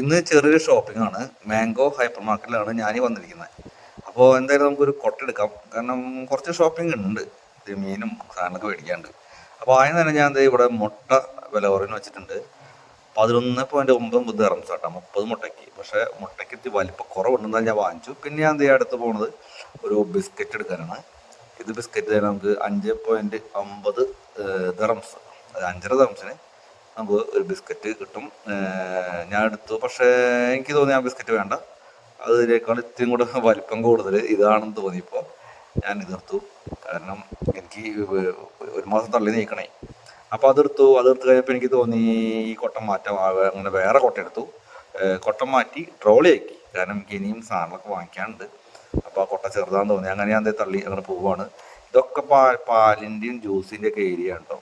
ഇന്ന് ചെറിയൊരു ഷോപ്പിംഗ് ആണ്. മാംഗോ ഹൈപ്പർ മാർക്കറ്റിലാണ് ഞാൻ വന്നിരിക്കുന്നത് അപ്പോൾ എന്തായാലും നമുക്കൊരു കൊട്ടെടുക്കാം കാരണം കുറച്ച് ഷോപ്പിംഗ് ഉണ്ട്. മീനും സാധനങ്ങളൊക്കെ മേടിക്കാണ്ട് അപ്പോൾ ആദ്യം തന്നെ ഞാൻ ഇവിടെ മുട്ട വില കുറവിന് വെച്ചിട്ടുണ്ട്. പതിനൊന്ന് പോയിന്റ് ഒമ്പത് മുപ്പത് ഇറംസ് മുപ്പത് മുട്ടയ്ക്ക് പക്ഷേ മുട്ടയ്ക്ക് വലിപ്പം കുറവുണ്ടെന്നാൽ ഞാൻ വാങ്ങിച്ചു. പിന്നെ ഞാൻ എന്താ അടുത്ത് പോണത് ഒരു ബിസ്ക്കറ്റ് എടുക്കാനാണ്. ഇത് ബിസ്ക്കറ്റ് തന്നെ നമുക്ക് അഞ്ച് പോയിന്റ് അമ്പത് ദറംസ് അഞ്ചര ദറംസിന് നമുക്ക് ഒരു ബിസ്ക്കറ്റ് കിട്ടും. ഞാൻ എടുത്തു. പക്ഷേ എനിക്ക് തോന്നി ആ ബിസ്ക്കറ്റ് വേണ്ട. അതിനേക്കാൾ ഇത്തിരി കൂടെ വലിപ്പം കൂടുതൽ ഇതാണെന്ന് തോന്നിയപ്പോൾ ഞാൻ ഇതെടുത്തു. കാരണം എനിക്ക് ഒരു മാസം തള്ളി നീക്കണേ. അപ്പോൾ അതെടുത്തു. അതെടുത്ത് കഴിഞ്ഞപ്പോൾ എനിക്ക് തോന്നി ഈ കൊട്ടം മാറ്റം അങ്ങനെ വേറെ കൊട്ട എടുത്തു. കൊട്ടം മാറ്റി ട്രോളി ആക്കി. കാരണം എനിക്ക് ഇനിയും സാധനങ്ങളൊക്കെ വാങ്ങിക്കാനുണ്ട്. അപ്പോൾ ആ കൊട്ട ചെറുതാന്ന് തോന്നി. അങ്ങനെ ഞാൻ തള്ളി അങ്ങനെ പോവുകയാണ് ഇതൊക്കെ പാ പാലിന്റെയും ജ്യൂസിന്റെ ഒക്കെ ഏരിയ കേട്ടോ.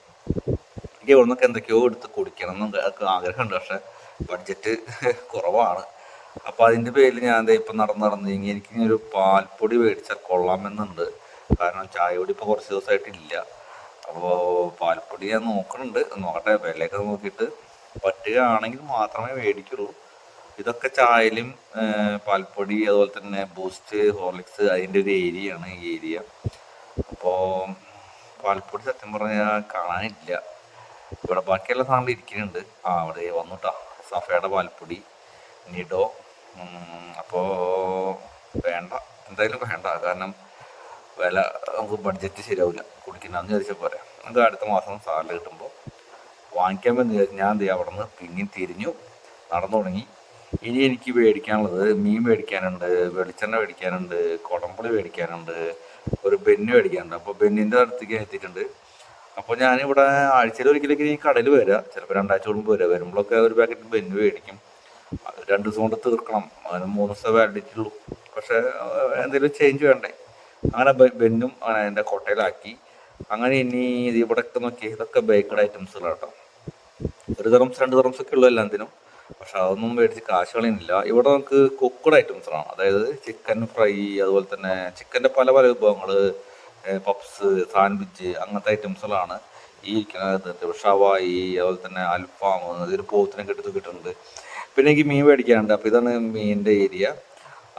എനിക്ക് ഇവിടുന്നൊക്കെ എന്തൊക്കെയോ എടുത്ത് കുടിക്കണം എന്നൊക്കെ ആഗ്രഹമുണ്ട്. പക്ഷെ ബഡ്ജറ്റ് കുറവാണ്. അപ്പോൾ അതിന്റെ പേരിൽ ഞാൻ എന്താ ഇപ്പം നടന്ന് നടന്ന് ഇനി എനിക്ക് ഒരു പാൽപ്പൊടി മേടിച്ചാൽ കൊള്ളാമെന്നുണ്ട്. കാരണം ചായപൊടി ഇപ്പോൾ കുറച്ച് ദിവസമായിട്ടില്ല അപ്പോൾ പാൽപ്പൊടി ഞാൻ നോക്കണുണ്ട്. നോക്കട്ടെ വിലയൊക്കെ നോക്കിയിട്ട്. പറ്റുകയാണെങ്കിൽ മാത്രമേ മേടിക്കുള്ളൂ. ഇതൊക്കെ ചായയിലും ഏർ പാൽപ്പൊടി അതുപോലെ തന്നെ ബൂസ്റ്റ് ഹോർലിക്സ് അതിന്റെ ഒരു ഏരിയയാണ് ഈ ഏരിയ. അപ്പോൾ പാൽപ്പൊടി സത്യം പറഞ്ഞാൽ കാണാനില്ല. ഇവിടെ ബാക്കിയുള്ള സാധനങ്ങൾ ഇരിക്കുന്നുണ്ട്. ആ അവിടെ വന്നുട്ടാ. സഫയുടെ പാൽപ്പൊടി നിഡോ അപ്പോൾ വേണ്ട. എന്തായാലും വേണ്ട. കാരണം വില നമുക്ക് ബഡ്ജറ്റ് ശരിയാവില്ല കുടിക്കുന്നതെന്ന് ചോദിച്ചാൽ പോരാ. നമുക്ക് അടുത്ത മാസം സാലറി കിട്ടുമ്പോൾ വാങ്ങിക്കാൻ വേണ്ടി വിചാരിച്ചു ഞാൻ ദേ അവിടെ നിന്ന് പിങ്ങി തിരിഞ്ഞു നടന്നു തുടങ്ങി. ഇനി എനിക്ക് മേടിക്കാനുള്ളത് മീൻ മേടിക്കാനുണ്ട് വെളിച്ചെണ്ണ മേടിക്കാനുണ്ട് കുടംപുളി മേടിക്കാനുണ്ട് ഒരു ബെന്ന് മേടിക്കാനുണ്ട്. അപ്പോൾ ബെന്നിന്റെ അടുത്തേക്ക് എത്തിയിട്ടുണ്ട്. അപ്പോൾ ഞാനിവിടെ ആഴ്ചയിൽ ഒരിക്കലേക്ക് ഈ കടയിൽ വരിക ചിലപ്പോൾ രണ്ടാഴ്ച കൂടുമ്പോൾ വരിക വരുമ്പോഴൊക്കെ ഒരു പാക്കറ്റ് ബെന്ന് മേടിക്കും. രണ്ട് ദിവസം കൊണ്ട് തീർക്കണം. അതിന് മൂന്ന് ദിവസം വാലിഡിറ്റി ഉള്ളൂ. പക്ഷേ എന്തെങ്കിലും ചേഞ്ച് വേണ്ടേ? അങ്ങനെ ബെന്നും അങ്ങനെ എന്റെ കൊട്ടയിലാക്കി. അങ്ങനെ ഇനി ഇത് ഇവിടെയൊക്കെ നോക്കി ഇതൊക്കെ ബേക്കഡ് ഐറ്റംസുകളാണ് കേട്ടോ ഒരു തറംസ് രണ്ട് തറംസ് ഒക്കെ ഉള്ളൂ എല്ലാത്തിനും. പക്ഷെ അതൊന്നും മേടിച്ച് കാശ് കളയുന്നില്ല. ഇവിടെ നമുക്ക് കുക്കഡ് ഐറ്റംസാണ് അതായത് ചിക്കൻ ഫ്രൈ അതുപോലെ തന്നെ ചിക്കന്റെ പല പല വിഭവങ്ങൾ പപ്സ് സാൻഡ്വിച്ച് അങ്ങനത്തെ ഐറ്റംസുകളാണ് ഈ ഇരിക്കുന്നത് ഷവായി അതുപോലെ തന്നെ അൽഫാം ഇതിൽ പോത്തിനൊക്കെ എടുത്ത് കിട്ടുന്നുണ്ട് പിന്നെ എനിക്ക് മീൻ മേടിക്കാനുണ്ട്. അപ്പോൾ ഇതാണ് മീനിന്റെ ഏരിയ.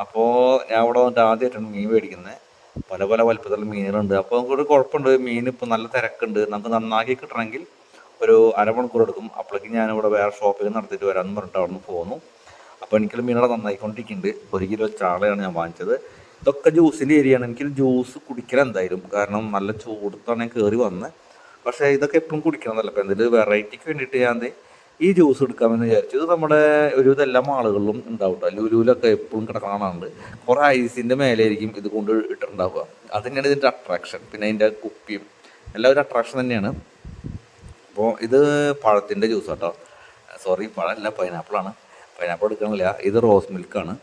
അപ്പോൾ ഞാൻ അവിടെ വന്നിട്ട് ആദ്യമായിട്ടാണ് മീൻ മേടിക്കുന്നത് പല പല വലുപ്പത്തിലുള്ള മീനുകളുണ്ട്. അപ്പോൾ നമുക്കൊരു കുഴപ്പമുണ്ട്. മീൻ ഇപ്പോൾ നല്ല തിരക്കുണ്ട്. നമുക്ക് നന്നാക്കി കിട്ടണമെങ്കിൽ ഒരു അരമണിക്കൂർ എടുക്കും. അപ്പോഴേക്കും ഞാനിവിടെ വേറെ ഷോപ്പിൽ നടത്തിയിട്ട് വരാമെന്ന് പറഞ്ഞിട്ട് അവിടെ നിന്ന് പോന്നു. അപ്പോൾ എനിക്കുള്ള മീനുകളെ നന്നായിക്കൊണ്ടിരിക്കുന്നുണ്ട്. ഒരു കിലോ ചാളയാണ് ഞാൻ വാങ്ങിച്ചത്. ഇതൊക്കെ ജ്യൂസിന്റെ ഏരിയയാണ് എനിക്ക് ജ്യൂസ് കുടിക്കണം എന്തായാലും. കാരണം നല്ല ചൂടത്താണ് കയറി വന്നത് പക്ഷേ ഇതൊക്കെ എപ്പോഴും കുടിക്കണമെന്നല്ല അപ്പോൾ എന്തെങ്കിലും വെറൈറ്റിക്ക് വേണ്ടിയിട്ട് ഞാൻ ഈ ജ്യൂസ് എടുക്കാമെന്ന് വിചാരിച്ചു. ഇത് നമ്മുടെ ഒരുവിധം എല്ലാ മാളുകളിലും ഉണ്ടാവും കേട്ടോ. ലുലുവിലൊക്കെ എപ്പോഴും കിടക്കണമെന്നുണ്ട് കുറേ ഐസിന്റെ മേലെയായിരിക്കും ഇത് കൊണ്ട് ഇട്ടിട്ടുണ്ടാവുക. അത് തന്നെയാണ് ഇതിന്റെ അട്രാക്ഷൻ പിന്നെ അതിന്റെ കുപ്പിയും. എല്ലാം ഒരു അട്രാക്ഷൻ തന്നെയാണ്. അപ്പോൾ ഇത് പഴത്തിന്റെ ജ്യൂസ് കേട്ടോ സോറി പഴമല്ല പൈനാപ്പിളാണ് പൈനാപ്പിൾ എടുക്കണില്ല. ഇത് റോസ് മിൽക്കാണ്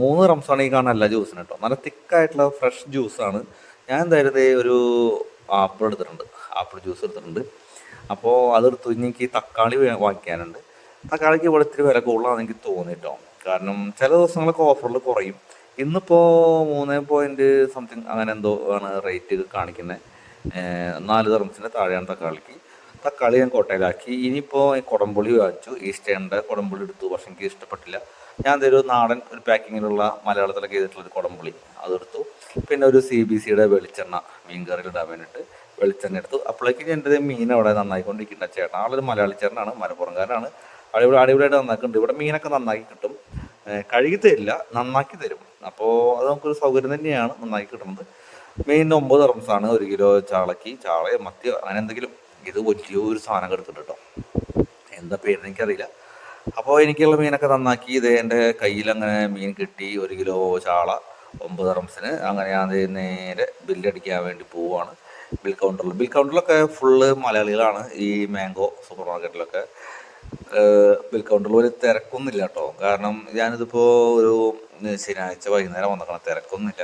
മൂന്ന് റംസാണ് ഈ കാണുന്ന എല്ലാ ജ്യൂസിനും കേട്ടോ. നല്ല തിക്കായിട്ടുള്ള ഫ്രഷ് ജ്യൂസാണ്. ഞാൻ എന്തായാലും ഒരു ആപ്പിൾ എടുത്തിട്ടുണ്ട്. ആപ്പിൾ ജ്യൂസ് എടുത്തിട്ടുണ്ട്. അപ്പോൾ അതെടുത്ത് എനിക്ക് തക്കാളി വാങ്ങിക്കാനുണ്ട്. തക്കാളിക്ക് ഇവിടെ ഇത്തിരി വില കൂടുതലാണെന്ന് എനിക്ക് തോന്നി കേട്ടോ. കാരണം ചില ദിവസങ്ങളൊക്കെ ഓഫറിൽ കുറയും. ഇന്നിപ്പോൾ മൂന്ന് പോയിന്റ് സംതിങ് അങ്ങനെ എന്തോ ആണ് റേറ്റ് കാണിക്കുന്നത് നാല് തറംസിന്റെ താഴെയാണ് തക്കാളിക്ക്. തക്കാളി ഞാൻ കോട്ടയിലാക്കി. ഇനിയിപ്പോൾ കുടംപുളി വാങ്ങിച്ചു. ഈസ്റ്റേണിന്റെ കുടംപുളി എടുത്തു. പക്ഷെ എനിക്ക് ഇഷ്ടപ്പെട്ടില്ല. ഞാൻ ഒരു നാടൻ ഒരു പാക്കിങ്ങിലുള്ള മലയാളത്തിലൊക്കെ ചെയ്തിട്ടുള്ള ഒരു കുടംപുളി അതെടുത്തു പിന്നെ ഒരു സി ബി സിയുടെ വെളിച്ചെണ്ണ മീൻ കറിയിൽ ഇടാൻ വേണ്ടിയിട്ട് വെളിച്ചെണ്ണ എടുത്തു. അപ്പോഴേക്കും എന്റെ മീൻ അവിടെ നന്നായിക്കൊണ്ടിരിക്കുന്ന ചേട്ടൻ ആളൊരു മലയാളി ചേട്ടനാണ് മലപ്പുറംകാരനാണ്. അടിപൊളി അടിപൊളിയായിട്ട് നന്നാക്കുന്നുണ്ട്. ഇവിടെ മീനൊക്കെ നന്നാക്കി കിട്ടും. കഴുകി തരില്ല നന്നാക്കി തരും. അപ്പോൾ അത് നമുക്കൊരു സൗകര്യം തന്നെയാണ് നന്നാക്കി കിട്ടുന്നത്. മെയിൻ ഒമ്പത് റംസാണ് ഒരു കിലോ ചാളക്ക് ചാളയോ മത്തിയോ അങ്ങനെ എന്തെങ്കിലും ഇത് വലിയൊരു സാധനം എടുത്തിട്ട് എന്താ പേര് എനിക്കറിയില്ല. അപ്പോൾ എനിക്കുള്ള മീനൊക്കെ നന്നാക്കി ഇത് എന്റെ കയ്യിൽ അങ്ങനെ മീൻ കിട്ടി ഒരു കിലോ ചാള ഒമ്പത് റംസിന് അങ്ങനെ ഞാൻ നേരെ ബില്ലടിക്കാൻ വേണ്ടി പോവുകയാണ് ബിൽ കൗണ്ടറിൽ ബിൽ കൗണ്ടറിലൊക്കെ ഫുള്ള് മലയാളികളാണ് ഈ മാംഗോ സൂപ്പർ മാർക്കറ്റിലൊക്കെ ബിൽ കൗണ്ടറിൽ ഒരു തിരക്കൊന്നുമില്ല കേട്ടോ. കാരണം ഞാനിതിപ്പോൾ ഒരു ശനിയാഴ്ച വൈകുന്നേരം വന്നേക്കണം. തിരക്കൊന്നുമില്ല.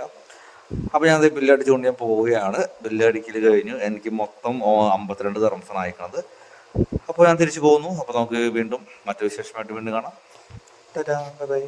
അപ്പോൾ ഞാൻ ബില്ലടിച്ചുകൊണ്ട് ഞാൻ പോവുകയാണ്. ബില്ലടിക്കൽ കഴിഞ്ഞു. എനിക്ക് മൊത്തം അമ്പത്തിരണ്ട് തെറംസാണ് അയക്കണത്. അപ്പോൾ ഞാൻ തിരിച്ചു പോകുന്നു. അപ്പോൾ നമുക്ക് വീണ്ടും മറ്റു വിശേഷമായിട്ട് വീണ്ടും കാണാം. Tata bye.